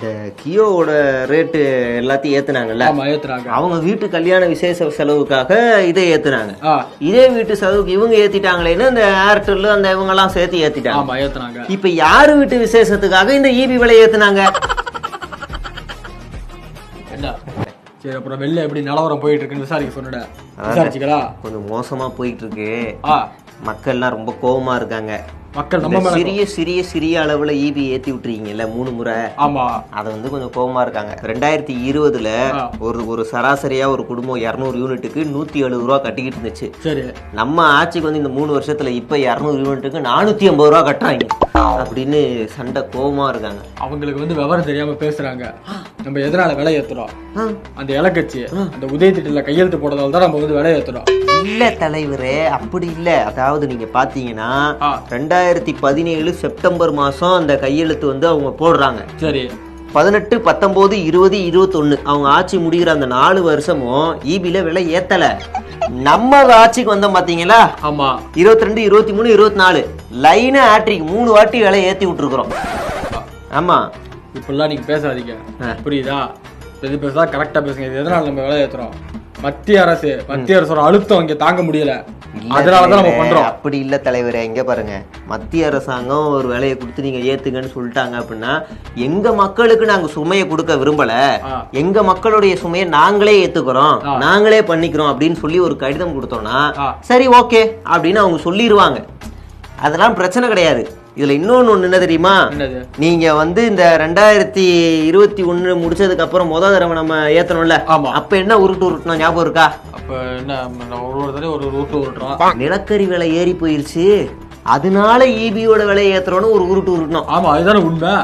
இந்த கியோவோட ரேட்டு எல்லாத்தையும் ஏத்துனாங்கல்ல? அவங்க வீட்டு கல்யாண விசேஷ செலவுக்காக இதை ஏத்துனாங்க. இதே வீட்டு செலவுக்கு இவங்க ஏத்திட்டாங்களேன்னு இந்த ஏர்டெல் அந்த இவங்க எல்லாம் சேர்த்து ஏத்திட்டாங்க. இப்ப யாரு வீட்டு விசேஷத்துக்காக இந்த ஈபி விலை ஏத்துனாங்க? சரி அப்புறம் வெளில எப்படி நிலவரம் போயிட்டு இருக்குன்னு விசாரிக்க சொன்னட கொஞ்சம் மோசமா போயிட்டு இருக்கு மக்கள்லாம் ரொம்ப கோவமா இருக்காங்க. மக்கள் நம்ம சிறிய சிறிய சிறிய அளவுல ஈபி ஏத்தி விட்டுறீங்கல்ல மூணு முறை. ஆமா. அது வந்து கொஞ்சம் கோவமா இருக்காங்க. ரெண்டாயிரத்தி இருபதுல. ஒரு ஒரு சராசரியா ஒரு குடும்பம் இரநூறு யூனிட்டுக்கு நூத்தி எழுபது ரூபா கட்டிக்கிட்டு இருந்துச்சு. சரி. நம்ம ஆட்சிக்கு வந்து இந்த மூணு வருஷத்துல இப்ப இரநூறு யூனிட்டுக்கு நானூத்தி ஐம்பது ரூபா கட்டுறாங்க. அப்படின்னு சண்டை கோவமா இருக்காங்க. அவங்களுக்கு வந்து விவரம் தெரியாம பேசுறாங்க. நம்ம எதனால விலை ஏத்துறோம். அந்த இலக்கட்சி அந்த உதய திட்டத்துல கையெழுத்து போடுறதால தான் நம்ம வந்து விலை ஏத்துறோம். இல்ல தலைவரே அப்படி இல்ல. அதாவது நீங்க பாத்தீங்கன்னா. ரெண்டாயிரத்தி பதினேழு செப்டம்பர் மாசம் அந்த கையெழுத்து வந்து அவங்க போடுறாங்க. சரி. பதினெட்டு பத்தொன்பது இருபது இருபத்தொன்னு அவங்க ஆட்சி முடிகிற அந்த நாலு வருஷமும் ஈபில விலை ஏத்தல. நம்ம ஆட்சிக்கு வந்தோம் பாத்தீங்களா? ஆமா. இருபத்தி ரெண்டு இருபத்தி மூணு இருபத்தி நாலு லைனா ஆட்ரிக்கு மூணு வாட்டி விலை ஏத்தி விட்டுருக்குறோம். ஆமா. இப்படிலாம் நீங்க பேசாதீங்க. புரியுதா? பேசுறதா கரெக்டா பேசுங்க. இது எதனால நம்ம விலை ஏத்துறோம்? மத்திய அரசு மத்திய அரசோட அழுத்தம் இங்க தாங்க முடியல. அதனாலதான் நம்ம பண்றோம். அப்படி இல்ல தலைவரே இங்க பாருங்க. மத்திய அரசாங்கம் ஒரு வேலையை கொடுத்து நீங்க ஏத்துங்கன்னு சொல்லிட்டாங்க அப்படின்னா எங்க மக்களுக்கு நாங்க சுமையை கொடுக்க விரும்பல. எங்க மக்களுடைய சுமையை நாங்களே ஏத்துக்கிறோம். நாங்களே பண்ணிக்கிறோம் அப்படின்னு சொல்லி ஒரு கடிதம் கொடுத்தோம்னா. சரி ஓகே அப்படின்னு அவங்க சொல்லிடுவாங்க அதெல்லாம் பிரச்சனை கிடையாது. இதுல இன்னொன்னு ஒண்ணு என்ன தெரியுமா? நீங்க வந்து இந்த ரெண்டாயிரத்தி இருபத்தி ஒண்ணு முடிச்சதுக்கு அப்புறம் முத தடவை நம்ம ஏத்தணும்ல? அப்ப என்ன உருட்டு உருட்டணும் ஞாபகம் இருக்கா? அப்ப என்ன ஒரு ஒரு தடவை ஒரு ரூட்டு விட்டுறோம் நிலக்கரி விலை ஏறி போயிருச்சு. அதனால ஈபியோட விலை ஏத்துறோம்னு ஒரு உருட்டு உருட்டணும் ஆமா அதுதானே உண்மை.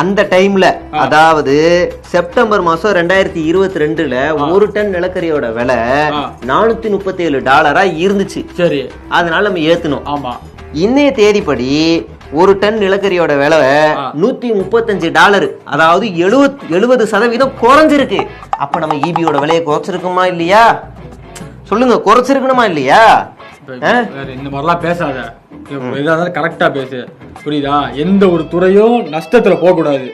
அந்த டைம்ல அதாவது செப்டம்பர் மாசம் ரெண்டாயிரத்தி இருபத்தி ரெண்டுல ஒரு டன் நிலக்கரியோட விலை. நானூத்தி முப்பத்தி ஏழு டாலரா இருந்துச்சு. சரி. அதனால நம்ம ஏத்தணும் ஆமா. இன்னைய தேதிப்படி ஒரு டன் நிலக்கரியோட விலை. நூத்தி முப்பத்தஞ்சு டாலர். அதாவது எழுபத் எழுபது சதவீதம் குறைஞ்சிருக்கு. அப்ப நம்ம ஈபியோட விலையை குறைச்சிருக்குமா இல்லையா? சொல்லுங்க குறைச்சிருக்கணுமா இல்லையா? இந்த மாதிரிலாம் பேசாத. இருந்தாலும் கரெக்டா பேசு. புரியுதா? எந்த ஒரு துறையும் நஷ்டத்துல போக கூடாது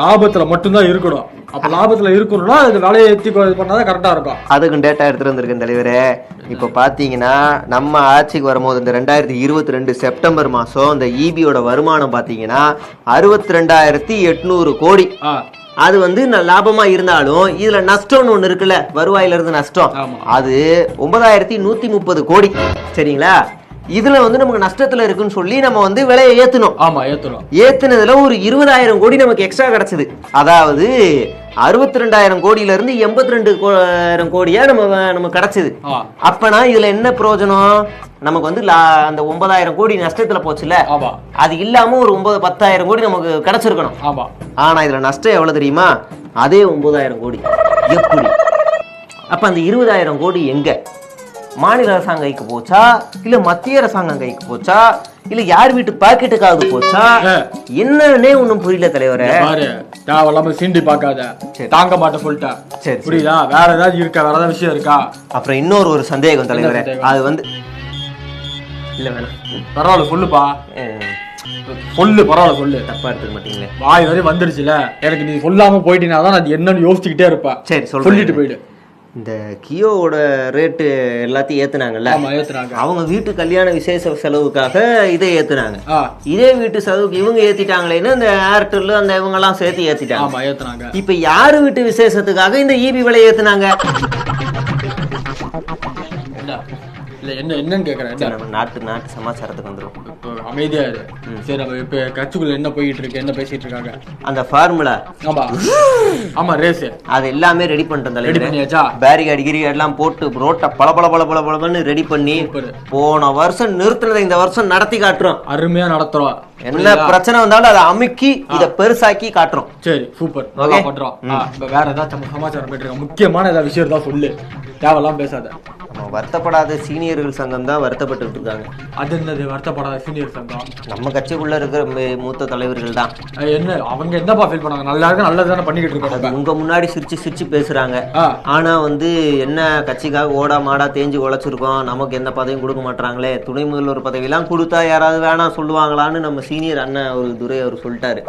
லாபத்துல மட்டும்தான் இருக்கணும். அப்ப லாபத்துல இருக்கணும்னா அது விலையை ஏத்தி பண்ணாதான் கரெக்டா இருக்கும். அதுக்கும் டேட்டா எடுத்துட்டு வந்திருக்கேன் தலைவரே. இப்ப பாத்தீங்கன்னா நம்ம ஆட்சிக்கு வரும்போது இந்த ரெண்டாயிரத்தி இருபத்தி ரெண்டு செப்டம்பர் மாசம் இந்த ஈபியோட வருமானம் பாத்தீங்கன்னா அறுபத்தி ரெண்டாயிரத்தி எட்நூறு கோடி. அது வந்து லாபமா இருந்தாலும் இதுல நஷ்டம்னு ஒண்ணு இருக்குல்ல. வருவாயில இருந்து நஷ்டம். அது ஒன்பதாயிரத்தி நூத்தி முப்பது கோடி. சரிங்களா? இதுல வந்து நமக்கு நஷ்டத்துல இருக்குன்னு சொல்லி நம்ம வந்து விலையை ஏத்தணும் ஆமா ஏத்துறோம். ஏத்துனதுல ஒரு இருபதாயிரம் கோடி நமக்கு எக்ஸ்ட்ரா கிடைச்சது. அதாவது அறுபத்தி ரெண்டாயிரம் கோடியில இருந்து எண்பத்தி ரெண்டு கோடியா நம்ம நமக்கு கிடைச்சது அப்பனா இதுல என்ன பிரயோஜனம்? நமக்கு வந்து அந்த ஒன்பதாயிரம் கோடி நஷ்டத்துல போச்சுல அது இல்லாம ஒரு ஒன்பது பத்தாயிரம் கோடி நமக்கு கிடைச்சிருக்கணும். ஆமா. ஆனா இதுல நஷ்டம் எவ்வளவு தெரியுமா? அதே ஒன்பதாயிரம் கோடி. எப்படி? அப்ப அந்த இருபதாயிரம் கோடி எங்க? மாநில அரசாங்க கைக்கு போச்சா? இல்ல மத்திய அரசாங்கம் கைக்கு போச்சா? இல்ல யார் வீட்டு பாக்கெட்டுக்காவது போச்சா. என்னன்னே ஒண்ணும் புரியல தலைவரே. தேவையில்லாம சீண்டி பார்க்காத. தாங்க மாட்டேன் சொல்லிட்டேன். சரி. புரியுதா? வேற ஏதாவது இருக்கா? வேற ஏதாவது விஷயம் இருக்கா? அப்புறம் இன்னொரு ஒரு சந்தேகம் தலைவரே? அது வந்து இல்ல வேணாம். பரவாயில்ல சொல்லுப்பா. சொல்லு பரவாயில்ல சொல்லு. தப்பா எடுத்துக்க மாட்டீங்களே. வாய் வரை வந்துருச்சுல. எனக்கு நீ சொல்லாம போயிட்டீங்கன்னா தான் அது என்னன்னு யோசிச்சுக்கிட்டே இருப்பேன். சரி சொல்லிட்டு போயிடு. இந்த கியோவோட ரேட்டு எல்லாத்தையும் ஏத்துனாங்கல்ல? அவங்க வீட்டு கல்யாண விசேஷ செலவுக்காக இதை ஏத்துனாங்க. இதே வீட்டு செலவுக்கு இவங்க ஏத்திட்டாங்களேன்னு இந்த ஏர்டெல் அந்த இவங்க எல்லாம் சேர்த்து ஏத்திட்டாங்க. இப்ப யாரு வீட்டு விசேஷத்துக்காக இந்த ஈபி விலை ஏத்துனாங்க? இல்ல என்ன என்னன்னு நம்ம நாட்டு நாட்டு சமாச்சாரத்துக்கு வந்துரும். இப்போ அமைதியா இரு. சரி நம்ம இப்ப கட்சிக்குள்ள என்ன போயிட்டு இருக்கு என்ன பேசிட்டு இருக்காங்க? அந்த ஃபார்முலா ஆமா. ஆமா ரேஸ் அது எல்லாமே ரெடி பண்ணிட்டோம் ரெடி பண்ணியாச்சா? பேரிகார்டு கிரிகார்டு எல்லாம் போட்டு ரோட்டை பல பல பல பல பலன்னு ரெடி பண்ணி போன வருஷம் நிறுத்தினதை இந்த வருஷம் நடத்தி காட்டுறோம். அருமையா நடத்துறோம். என்ன பிரச்சனை வந்தாலும் அதை அமுக்கி இதை பெருசாக்கி காட்டுறோம். சரி சூப்பர் நல்லா பண்றோம். வேற ஏதாச்சும் சமாச்சாரம் போயிட்டு முக்கியமான ஏதாவது விஷயம் தான் சொல்லு. தேவையெல்லாம் பேசாத. நம்ம வருத்தப்படாத சீனியர்கள் சங்கம் தான் வருத்தப்பட்டு இருக்காங்க அது என்னது வருத்தப்படாத சீனியர் சங்கம்? நம்ம கட்சிக்குள்ள இருக்கிற மே- மூத்த தலைவர்கள் தான். என்ன அவங்க என்னப்பா ஃபீல் பண்ணாங்க? நல்லா இருக்கு நல்லது தானே பண்ணிக்கிட்டு இருக்கோம் நம்ம. உங்க முன்னாடி சிரிச்சு சிரிச்சு பேசுறாங்க. ஆ. ஆனா வந்து என்ன கட்சிக்காக ஓடா மாடா தேஞ்சு உழைச்சிருக்கோம் நமக்கு எந்த பதவியும் கொடுக்க மாட்டாங்களே துணை முதல்வர் பதவியெல்லாம் கொடுத்தா யாராவது வேணாம் சொல்லுவாங்களான்னு நம்ம சீனியர் அண்ணன் ஒரு துரை அவர் சொல்லிட்டாரு.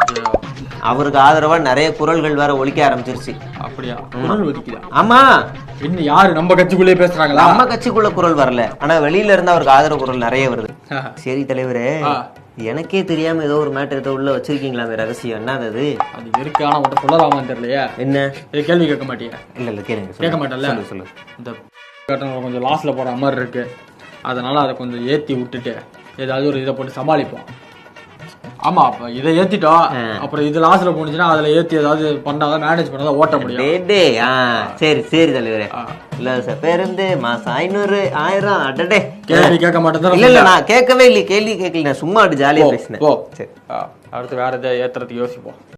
அவருக்கு ஆதரவா நிறைய குரல்கள் வேற ஒலிக்க ஆரம்பிச்சிருச்சு. அப்படியா? குரல் ஆமா. இன்னும் யாரு நம்ம கட்சிக்குள்ளேயே பேசுறாங்களா? நம்ம கட்சிக்குள்ள குரல் வரல. ஆனா வெளியில இருந்து அவருக்கு ஆதரவு குரல் நிறைய வருது. சரி தலைவரே. எனக்கே தெரியாம ஏதோ ஒரு மேட்டர் ஏதோ உள்ள வச்சிருக்கீங்களாமே ரகசியம். என்ன அது? அது இருக்கு ஆனா உன்கிட்ட சொல்லலாமான்னு தெரியலையே. என்ன? கேள்வி கேட்க மாட்டியா? இல்ல இல்ல கேளுங்க கேட்க. மாட்டேன்ல? சொல்லு இந்த கட்டணம் கொஞ்சம் லாஸ்ல போற மாதிரி இருக்கு. அதனால அதை கொஞ்சம் ஏத்தி விட்டுட்டு ஏதாவது ஒரு இதை போட்டு சமாளிப்போம். ஆமா அப்ப இதை ஏத்திட்டோம் அப்புறம் இது லாஸ்ட்ல போனுச்சுன்னா அதுல ஏத்தி ஏதாவது பண்ணாதான் மேனேஜ் பண்ணாதான் ஓட்ட முடியும். டே டே ஆ சரி சரி தலைவரே. இலவச பேருந்து மாசம் ஐநூறு ஆயிரம் அடடே கேள்வி கேட்க மாட்டேன் இல்ல இல்ல நான் கேட்கவே இல்லை கேள்வி கேட்கல நான் சும்மா அப்படி ஜாலியா பேசினேன். சரி. அடுத்து வேற எதை ஏத்துறதுக்கு யோசிப்போம்.